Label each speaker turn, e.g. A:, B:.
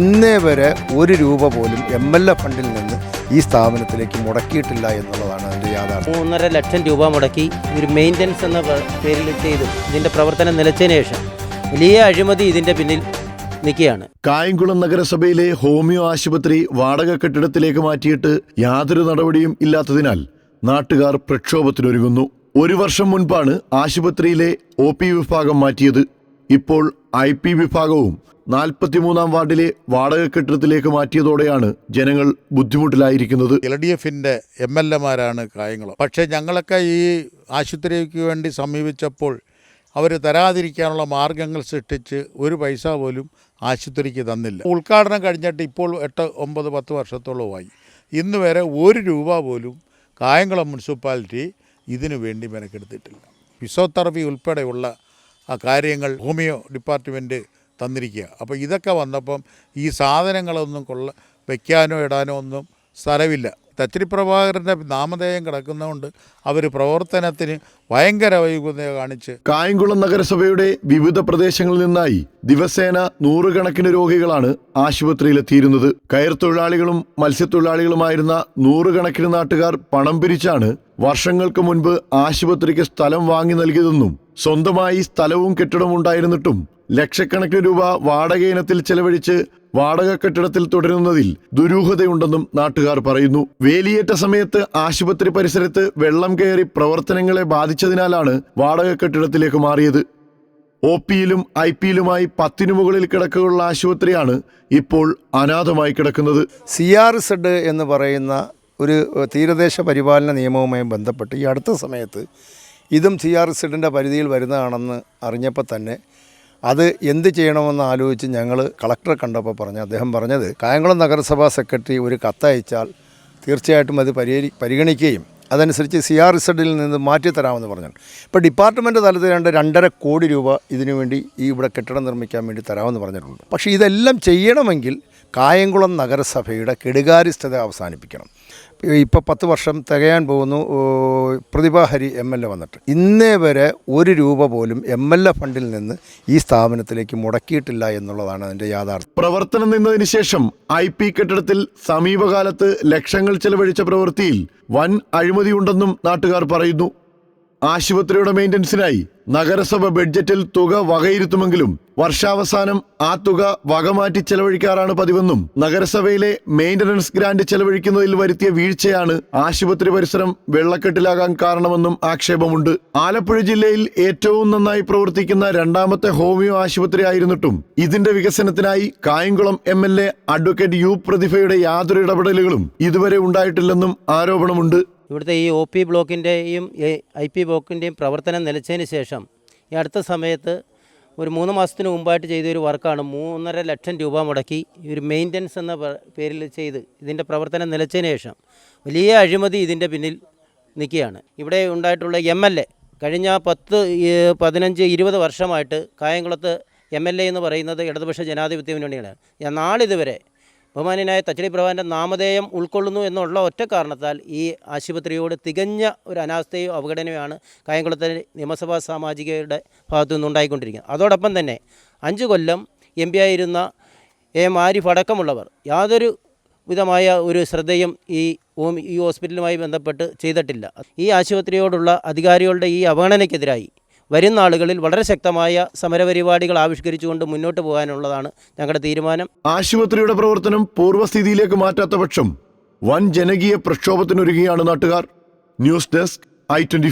A: ഇന്നേ വരെ ഒരു രൂപ പോലും എം എൽ എ ഫണ്ടിൽ നിന്ന് ഈ സ്ഥാപനത്തിലേക്ക് മുടക്കിയിട്ടില്ല എന്നുള്ളതാണ് അതിന്റെ യാഥാർത്ഥ്യം.
B: മൂന്നര ലക്ഷം രൂപ മുടക്കി ഒരു മെയിന്റനൻസ് എന്ന പേരിൽ ചെയ്തു. ഇതിന്റെ പ്രവർത്തനം നിലച്ചതിന് ശേഷം വലിയ അഴിമതി ഇതിന്റെ പിന്നിൽ നിൽക്കുകയാണ്.
C: കായംകുളം നഗരസഭയിലെ ഹോമിയോ ആശുപത്രി വാടക കെട്ടിടത്തിലേക്ക് മാറ്റിയിട്ട് യാതൊരു നടപടിയും ഇല്ലാത്തതിനാൽ നാട്ടുകാർ പ്രക്ഷോഭത്തിനൊരുങ്ങുന്നു. ഒരു വർഷം മുൻപാണ് ആശുപത്രിയിലെ ഒ പി വിഭാഗം മാറ്റിയത്. ഇപ്പോൾ ഐ പി വിഭാഗവും നാൽപ്പത്തിമൂന്നാം വാർഡിലെ വാടക കെട്ടിടത്തിലേക്ക് മാറ്റിയതോടെയാണ് ജനങ്ങൾ ബുദ്ധിമുട്ടിലായിരിക്കുന്നത്.
D: എൽ ഡി എഫിന്റെ എം എൽ എമാരാണ് കായംകുളം. പക്ഷേ ഞങ്ങളൊക്കെ ഈ ആശുപത്രിക്ക് വേണ്ടി സമീപിച്ചപ്പോൾ അവർ തരാതിരിക്കാനുള്ള മാർഗങ്ങൾ സൃഷ്ടിച്ച് ഒരു പൈസ പോലും ആശുപത്രിക്ക് തന്നില്ല. ഉദ്ഘാടനം കഴിഞ്ഞിട്ട് ഇപ്പോൾ എട്ട് ഒമ്പത് പത്ത് വർഷത്തോളമായി. ഇന്ന് വരെ ഒരു രൂപ പോലും കായംകുളം മുനിസിപ്പാലിറ്റി ഇതിനു വേണ്ടി മെനക്കെടുത്തിട്ടില്ല. ഫിസിയോതെറപ്പി ഉൾപ്പെടെയുള്ള ആ കാര്യങ്ങൾ ഹോമിയോ ഡിപ്പാർട്ട്മെന്റ് തന്നിരിക്കുക. അപ്പോൾ ഇതൊക്കെ വന്നപ്പം ഈ സാധനങ്ങളൊന്നും കൊള്ള വയ്ക്കാനോ ഇടാനോ ഒന്നും സ്ഥലമില്ല തച്ചിരി പ്രഭാകരന്റെ നാമധേയം കിടക്കുന്നതുകൊണ്ട് അവർ പ്രവർത്തനത്തിന് ഭയങ്കര വൈകുന്നത കാണിച്ച്
C: കായംകുളം നഗരസഭയുടെ വിവിധ പ്രദേശങ്ങളിൽ നിന്നായി ദിവസേന നൂറുകണക്കിന് രോഗികളാണ് ആശുപത്രിയിലെത്തിയിരുന്നത്. കയർ തൊഴിലാളികളും മത്സ്യത്തൊഴിലാളികളുമായിരുന്ന നൂറുകണക്കിന് നാട്ടുകാർ പണം പിരിച്ചാണ് വർഷങ്ങൾക്ക് മുൻപ് ആശുപത്രിക്ക് സ്ഥലം വാങ്ങി നൽകിയതെന്നും സ്വന്തമായി സ്ഥലവും കെട്ടിടവും ഉണ്ടായിരുന്നിട്ടും ലക്ഷക്കണക്കിന് രൂപ വാടക ഇനത്തിൽ ചെലവഴിച്ച് വാടക കെട്ടിടത്തിൽ തുടരുന്നതിൽ ദുരൂഹതയുണ്ടെന്നും നാട്ടുകാർ പറയുന്നു. വേലിയേറ്റ സമയത്ത് ആശുപത്രി പരിസരത്ത് വെള്ളം കയറി പ്രവർത്തനങ്ങളെ ബാധിച്ചതിനാലാണ് വാടക കെട്ടിടത്തിലേക്ക് മാറിയത്. ഒ പിയിലും ഐ പിയിലുമായി പത്തിനു മുകളിൽ കിടക്കുള്ള ആശുപത്രിയാണ് ഇപ്പോൾ അനാഥമായി കിടക്കുന്നത്.
A: സി ആർ സെഡ് എന്ന് പറയുന്ന ഒരു തീരദേശ പരിപാലന നിയമവുമായി ബന്ധപ്പെട്ട് ഈ അടുത്ത സമയത്ത് ഇതും സി ആർ സെഡിന്റെ പരിധിയിൽ വരുന്നതാണെന്ന് അറിഞ്ഞപ്പോൾ തന്നെ അത് എന്ത് ചെയ്യണമെന്ന് ആലോചിച്ച് ഞങ്ങൾ കളക്ടറെ കണ്ടപ്പോൾ പറഞ്ഞു അദ്ദേഹം പറഞ്ഞത് കായംകുളം നഗരസഭാ സെക്രട്ടറി ഒരു കത്തയച്ചാൽ തീർച്ചയായിട്ടും അത് പരിഹരി പരിഗണിക്കുകയും അതനുസരിച്ച് സി ആർ ഇസഡിൽ നിന്ന് മാറ്റിത്തരാമെന്ന് പറഞ്ഞു. ഇപ്പോൾ ഡിപ്പാർട്ട്മെന്റ് തലത്തിൽ രണ്ട് രണ്ടര കോടി രൂപ ഇതിനുവേണ്ടി ഈ ഇവിടെ കെട്ടിടം നിർമ്മിക്കാൻ വേണ്ടി തരാമെന്ന് പറഞ്ഞിട്ടുണ്ട്. പക്ഷേ ഇതെല്ലാം ചെയ്യണമെങ്കിൽ കായംകുളം നഗരസഭയുടെ കെടുകാര്യസ്ഥത അവസാനിപ്പിക്കണം. ഇപ്പോൾ പത്ത് വർഷം തികയാൻ പോകുന്നു. Prathibha Hari Prathibha Hari M L A വന്നിട്ട്. ഇന്നേ വരെ ഒരു രൂപ പോലും എം എൽ എ ഫണ്ടിൽ നിന്ന് ഈ സ്ഥാപനത്തിലേക്ക് മുടക്കിയിട്ടില്ല എന്നുള്ളതാണ് അതിന്റെ യാഥാർത്ഥ്യം.
C: പ്രവർത്തനം നിന്നതിന് ശേഷം ഐ പി കെട്ടിടത്തിൽ സമീപകാലത്ത് ലക്ഷങ്ങൾ ചെലവഴിച്ച പ്രവൃത്തിയിൽ വൻ അഴിമതിയുണ്ടെന്നും നാട്ടുകാർ പറയുന്നു. ആശുപത്രിയുടെ മെയിന്റനൻസിനായി നഗരസഭ ബഡ്ജറ്റിൽ തുക വകയിരുത്തുമെങ്കിലും വർഷാവസാനം ആ തുക വകമാറ്റി ചെലവഴിക്കാറാണ് പതിവെന്നും നഗരസഭയിലെ മെയിന്റനൻസ് ഗ്രാന്റ് ചെലവഴിക്കുന്നതിൽ വരുത്തിയ വീഴ്ചയാണ് ആശുപത്രി പരിസരം വെള്ളക്കെട്ടിലാകാൻ കാരണമെന്നും ആക്ഷേപമുണ്ട്. ആലപ്പുഴ ജില്ലയിൽ ഏറ്റവും നന്നായി പ്രവർത്തിക്കുന്ന രണ്ടാമത്തെ ഹോമിയോ ആശുപത്രി ആയിരുന്നിട്ടും ഇതിന്റെ വികസനത്തിനായി Kayamkulam M L A advocate U പ്രതിഭയുടെ യാതൊരു ഇടപെടലുകളും ഇതുവരെ ഉണ്ടായിട്ടില്ലെന്നും ആരോപണമുണ്ട്.
B: ഇവിടുത്തെ ഈ ഒ പി ബ്ലോക്കിന്റെയും ഐ പി ബ്ലോക്കിന്റെയും പ്രവർത്തനം നിലച്ചതിന് ശേഷം ഈ അടുത്ത സമയത്ത് ഒരു മൂന്ന് മാസത്തിന് മുമ്പായിട്ട് ചെയ്തൊരു വർക്കാണ് മൂന്നര ലക്ഷം രൂപ മുടക്കി ഒരു മെയിന്റനൻസ് എന്ന പേരിൽ ചെയ്ത് ഇതിന്റെ പ്രവർത്തനം നിലച്ചതിന് ശേഷം വലിയ അഴിമതി ഇതിന്റെ പിന്നിൽ നിൽക്കുകയാണ്. ഇവിടെ ഉണ്ടായിട്ടുള്ള എം എൽ എ കഴിഞ്ഞ പത്ത് പതിനഞ്ച് ഇരുപത് വർഷമായിട്ട് കായംകുളത്ത് എം എൽ എ എന്ന് പറയുന്നത് ഇടതുപക്ഷ ജനാധിപത്യ മുന്നണിയാണ്. നാളിതുവരെ ബഹുമാനായ തച്ചടി പ്രഭാന്റെ നാമധേയം ഉൾക്കൊള്ളുന്നു എന്നുള്ള ഒറ്റ കാരണത്താൽ ഈ ആശുപത്രിയോട് തികഞ്ഞ ഒരു അനാസ്ഥയോ അവഗണനയാണ് കായംകുളത്തെ നിയമസഭാ സാമാജികയുടെ ഭാഗത്തു നിന്നുണ്ടായിക്കൊണ്ടിരിക്കുന്നത് അതോടൊപ്പം തന്നെ അഞ്ച് കൊല്ലം എം പി ആയിരുന്ന എ മാരിഫ് അടക്കമുള്ളവർ യാതൊരു വിധമായ ഒരു ശ്രദ്ധയും ഈ ഈ ഹോസ്പിറ്റലുമായി ബന്ധപ്പെട്ട് ചെയ്തിട്ടില്ല. ഈ ആശുപത്രിയോടുള്ള അധികാരികളുടെ ഈ അവഗണനയ്ക്കെതിരായി വരുന്ന നാളുകളിൽ വളരെ ശക്തമായ സമരപരിപാടികൾ ആവിഷ്കരിച്ചുകൊണ്ട് മുന്നോട്ട് പോകാനുള്ളതാണ് ഞങ്ങളുടെ തീരുമാനം.
C: ആശുപത്രിയുടെ പ്രവർത്തനം പൂർവസ്ഥിതിയിലേക്ക് മാറ്റാത്ത പക്ഷം വൻ ജനകീയ പ്രക്ഷോഭത്തിനൊരുങ്ങിയാണ് നാട്ടുകാർ. News desk I twenty